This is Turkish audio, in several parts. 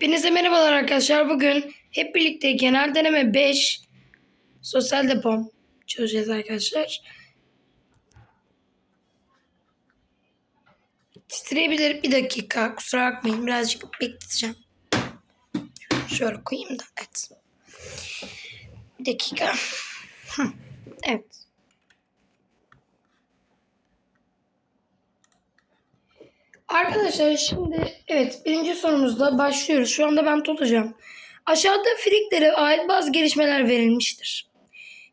Hepinize merhabalar arkadaşlar. Bugün hep birlikte genel deneme 5 sosyal depom çözeceğiz arkadaşlar. Titreyebilir bir dakika. Kusura bakmayın. Birazcık bekleteceğim. Şöyle koyayım da. Evet. Bir dakika. Evet. Arkadaşlar şimdi evet birinci sorumuzla başlıyoruz. Şu anda ben tutacağım. Aşağıda friklere ait bazı gelişmeler verilmiştir.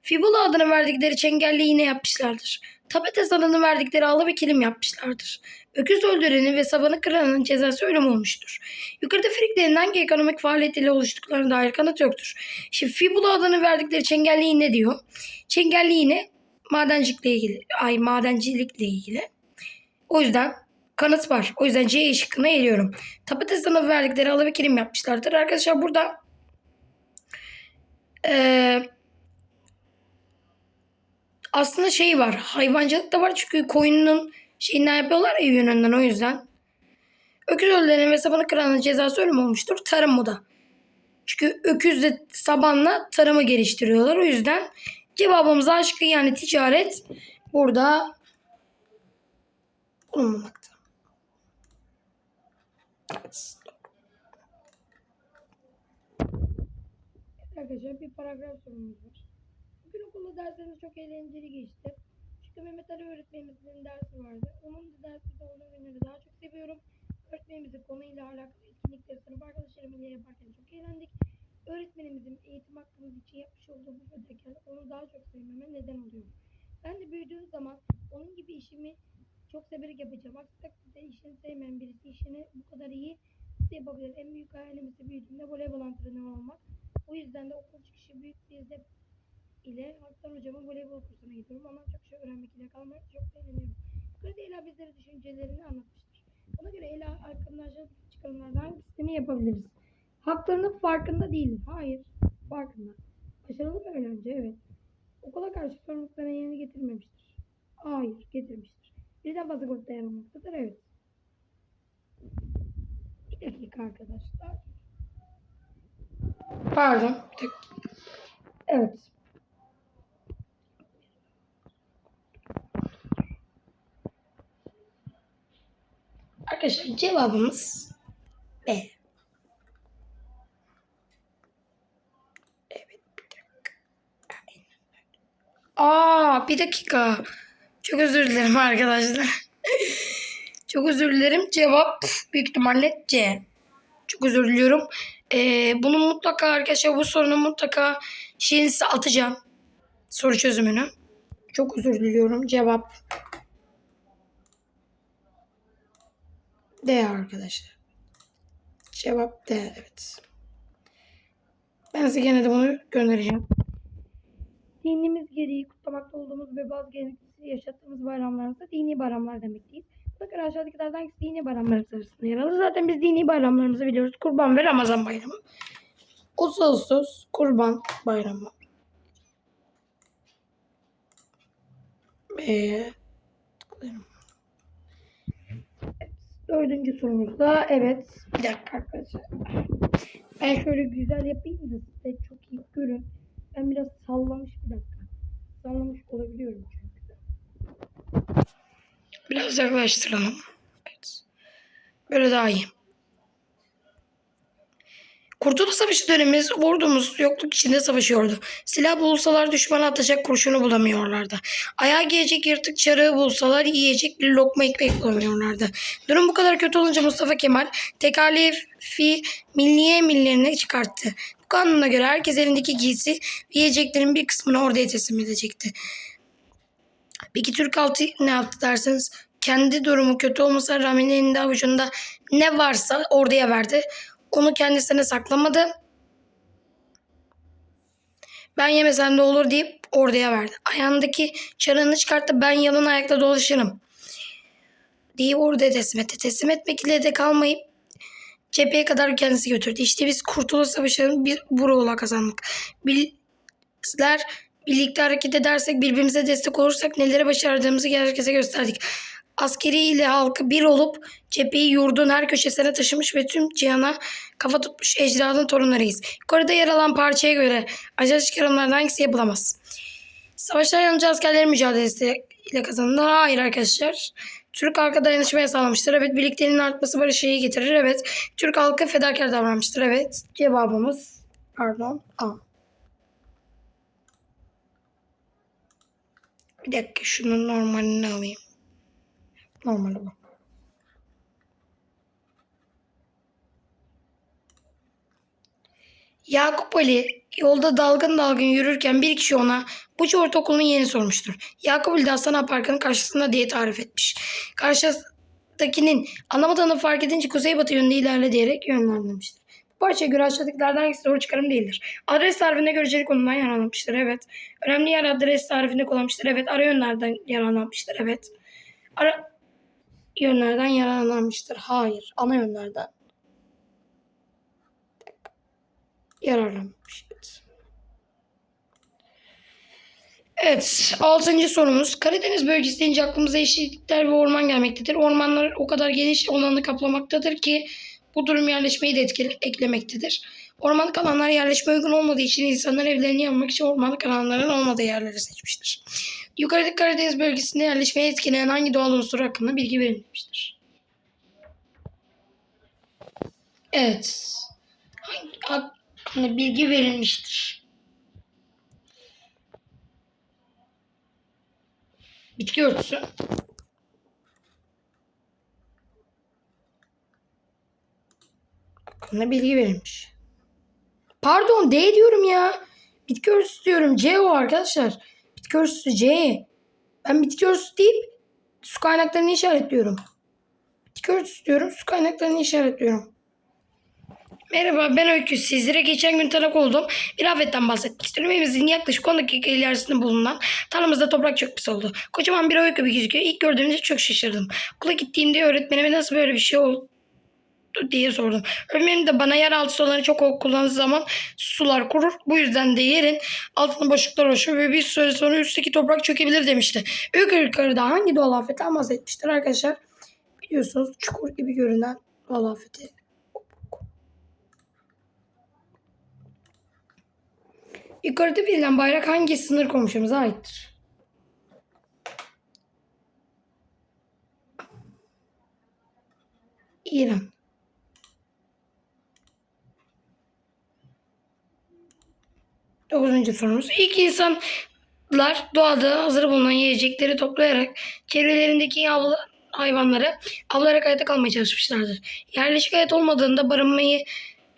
Fibula adını verdikleri çengelli iğne yapmışlardır. Tapetes adını verdikleri ağlı bir kilim yapmışlardır. Öküz öldürenin ve sabanı kıranın cezası ölüm olmuştur. Yukarıda friklerin hangi ekonomik faaliyetiyle oluştuklarına dair kanıt yoktur. Şimdi fibula adını verdikleri çengelli iğne diyor. Çengelli iğne madencilikle ilgili. Ay madencilikle ilgili. O yüzden kanıt var. O yüzden C şıkkına eliyorum. Tapetes sınıfı verdikleri alı kilim yapmışlardır. Arkadaşlar burada eee, aslında şey var. Hayvancılık da var çünkü koyunun şeyinden yapıyorlar ya yönünden o yüzden. Öküz öldürenin ve sabanı kıranın cezası ölüm olmuştur. Tarım bu da. Çünkü öküzle sabanla tarımı geliştiriyorlar. O yüzden cevabımız aşkı yani ticaret burada bulunmamakta. Arkadaşlar bir paragraf sorumuz var. Bugün okulda derslerimiz çok eğlenceli geçti. Çünkü Mehmet Ali öğretmenimizin dersi vardı. Onun da dersi de onun günleri daha çok seviyorum. Öğretmenimizin konuyla alakalı etkinlikleri sınıf arkadaşlarımızla yaparken çok eğlendik. Öğretmenimizin eğitim hakkımız için yapmış olduğu bu fedakarlık onu daha çok sevmeme neden oluyor. Ben de büyüdüğüm zaman onun gibi işimi çok severek yapacağım. Aksi takdirde işini sevmeyen birisi işini bu kadar iyi yapabilir? En büyük hayalimiz de büyüdüğümde voleybol antrenörü olmak. O yüzden de okul çıkışı büyük bir zevk ile Haktan hocamın voleybol kursuna gidiyorum. Ondan çok şey öğrenmek ile kalmak çok eğleniyorum. Yukarıda Ela bizlere düşüncelerini anlatmıştır. Ona göre Ela arkadaşlar çıkarımlardan hangisini yapabiliriz? Haklarının farkında değilim. Hayır. Farkında. Başarılı bir öğrenci evet. Okula karşı sorumluluklarına yerini getirmemiştir. Hayır. Getirmiştir. Birden fazla grupta yer almaktadır. Evet. Bir dakika arkadaşlar. Pardon. Bir dakika. Evet. Arkadaşlar cevabımız B. Evet bir dakika. Aynen. Aa bir dakika. Çok özür dilerim arkadaşlar. Çok özür dilerim. Cevap büyük ihtimalle C. Çok özür diliyorum. Ee, bunu mutlaka arkadaşlar bu sorunun mutlaka şeyini size atacağım. Soru çözümünü. Çok özür diliyorum. Cevap D arkadaşlar. Cevap D evet. Ben size gene de bunu göndereceğim. Dinimiz gereği kutlamakta olduğumuz ve bazı geleneksel yaşattığımız bayramlarımızda dini bayramlar demekteyiz. Bakın aşağıdakilerden hangisi dini bayramlarımız arasında yer alır? Zaten biz dini bayramlarımızı biliyoruz. Kurban ve Ramazan bayramı. 30 Ağustos Kurban Bayramı. Ee, tıklıyorum. Dördüncü sorumuzda evet. Bir dakika arkadaşlar. Ben şöyle güzel yapayım da size çok iyi görün. Ben biraz sallamış bir dakika. Sallamış olabiliyorum çünkü. Biraz yaklaştıralım. Evet. Böyle daha iyi. Kurtuluş Savaşı dönemimiz ordumuz yokluk içinde savaşıyordu. Silah bulsalar düşmana atacak kurşunu bulamıyorlardı. Ayağa giyecek yırtık çarığı bulsalar yiyecek bir lokma ekmek bulamıyorlardı. Durum bu kadar kötü olunca Mustafa Kemal tekalifi milliye millerini çıkarttı. Bu kanuna göre herkes elindeki giysi yiyeceklerin bir kısmını orduya teslim edecekti. Peki Türk halkı ne yaptı derseniz kendi durumu kötü olmasına rağmen elinde avucunda ne varsa orduya verdi. Onu kendisine saklamadı. Ben yemesem de olur deyip orduya verdi. Ayağındaki çarığını çıkarttı ben yalın ayakta dolaşırım. Deyip orduya teslim etti. Teslim etmek ile de kalmayıp cepheye kadar kendisi götürdü. İşte biz Kurtuluş Savaşı'nın bir buruğla kazandık. Bizler birlikte hareket edersek, birbirimize destek olursak nelere başardığımızı herkese gösterdik. askeri ile halkı bir olup cepheyi yurdun her köşesine taşımış ve tüm cihana kafa tutmuş ecdadın torunlarıyız. Yukarıda yer alan parçaya göre aşağı çıkarımlardan hangisi yapılamaz? Savaşlar yalnızca askerlerin mücadelesi ile kazanılır. Hayır arkadaşlar. Türk halkı dayanışmaya sağlamıştır. Evet. Birlikteliğin artması barışı iyi getirir. Evet. Türk halkı fedakar davranmıştır. Evet. Cevabımız pardon A. Bir dakika şunun normalini alayım. Normali bu. Yakup Ali yolda dalgın dalgın yürürken bir kişi ona Buca Ortaokulu'nun yerini sormuştur. Yakup Ali de Aslan Parkı'nın karşısında diye tarif etmiş. Karşıdakinin anlamadığını fark edince kuzeybatı yönünde ilerle diyerek yönlendirmiştir. Bu parçaya göre aşağıdakilerden hangisi doğru çıkarım değildir? Adres tarifinde göreceli konudan yararlanmıştır. Evet. Önemli yer adres tarifinde kullanmıştır. Evet. Ara yönlerden yararlanmıştır. Evet. Ara yönlerden yararlanmıştır. Hayır. Ana yönlerden yararlanmış. Evet, altıncı sorumuz. Karadeniz bölgesi deyince aklımıza yeşillikler ve orman gelmektedir. Ormanlar o kadar geniş alanı kaplamaktadır ki bu durum yerleşmeyi de etkile, eklemektedir. Ormanlık alanlar yerleşme uygun olmadığı için insanlar evlerini yapmak için ormanlık alanların olmadığı yerleri seçmiştir. Yukarıdaki Karadeniz bölgesinde yerleşmeyi etkileyen hangi doğal unsur hakkında bilgi verilmiştir? Evet. Hangi hakkında bilgi verilmiştir? Bitki örtüsü. Hakkında bilgi verilmiş. Pardon D diyorum ya. Bitki örtüsü diyorum. C o arkadaşlar. Bitki örtüsü C. Ben bitki örtüsü deyip su kaynaklarını işaretliyorum. Bitki örtüsü diyorum. Su kaynaklarını işaretliyorum. Merhaba ben Öykü. Sizlere geçen gün tanık oldum. Bir afetten bahsetmek istiyorum. Evimizin yaklaşık 10 dakika ilerisinde bulunan tarlamızda toprak pis oldu. Kocaman bir öykü bir gözüküyor. İlk gördüğümde çok şaşırdım. Okula gittiğimde öğretmenime nasıl böyle bir şey oldu diye sordum. Öğretmenim de bana yeraltı sularını çok kullandığı zaman sular kurur. Bu yüzden de yerin altında boşluklar oluşur ve bir süre sonra üstteki toprak çökebilir demişti. Öykü yukarıda hangi doğal afetten bahsetmiştir arkadaşlar? Biliyorsunuz çukur gibi görünen doğal afeti. Yukarıda bilinen bayrak hangi sınır komşumuza aittir? İran. Dokuzuncu sorumuz. İlk insanlar doğada hazır bulunan yiyecekleri toplayarak çevrelerindeki yavru hayvanları avlayarak hayatta kalmaya çalışmışlardır. Yerleşik hayat olmadığında barınmayı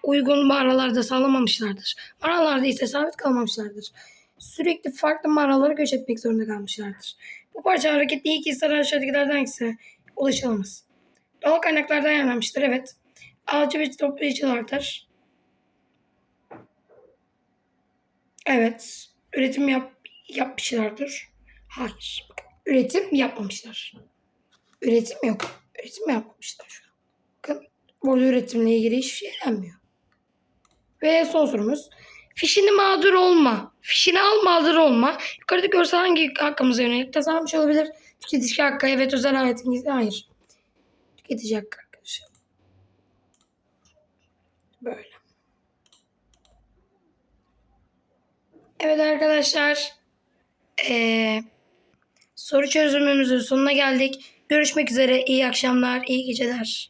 uygun mağaralarda sağlamamışlardır. Mağaralarda ise sabit kalmamışlardır. Sürekli farklı mağaralara göç etmek zorunda kalmışlardır. Bu parça hareketli ilk insan aşağıdakilerden hangisine ulaşılamaz? Doğal kaynaklardan yararlanmıştır. Evet. Avcı ve toplayıcılardır. Evet. Üretim yap yapmışlardır. Hayır. Üretim yapmamışlar. Üretim yok. Üretim yapmamışlar. Bakın burada üretimle ilgili hiçbir şey denmiyor. Ve son sorumuz. Fişini mağdur olma. Fişini al mağdur olma. Yukarıda görsel hangi hakkımıza yönelik tasarlanmış olabilir? Tüketici hakkı evet özel hayatın gizli. Hayır. Tüketici hakkı arkadaşlar. Böyle. Evet arkadaşlar. Ee, soru çözümümüzün sonuna geldik. Görüşmek üzere. İyi akşamlar, iyi geceler.